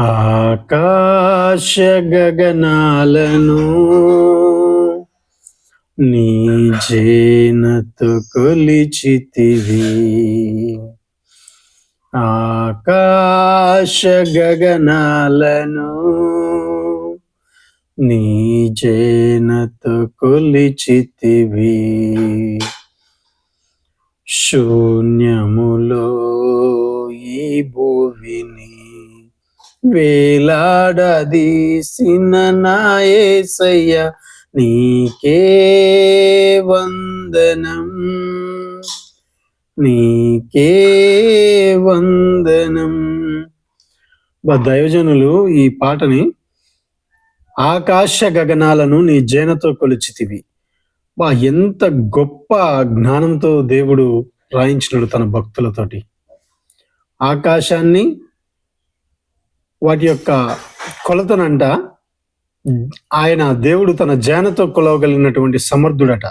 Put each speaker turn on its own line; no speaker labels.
ఆకాశ గగనాలను నీ జేనతో కొలిచితివి. ఆకాశ గగనాలను నీ జేనతో కొలిచితివి. శూన్యములో ఈ భూమిని వేలాడదీసిన నాయసయ్య నీకే వందనం. నీకే వందనం. దైవజనులు ఈ పాటని ఆకాశ గగనాలను నీ జేనతో కొలిచితివి. బా ఎంత గొప్ప జ్ఞానంతో దేవుడు రాయించినాడు తన భక్తులతోటి. ఆకాశాన్ని వాటి యొక్క కొలతనంట ఆయన దేవుడు తన జానతో కొలవగలిగినటువంటి సమర్థుడట.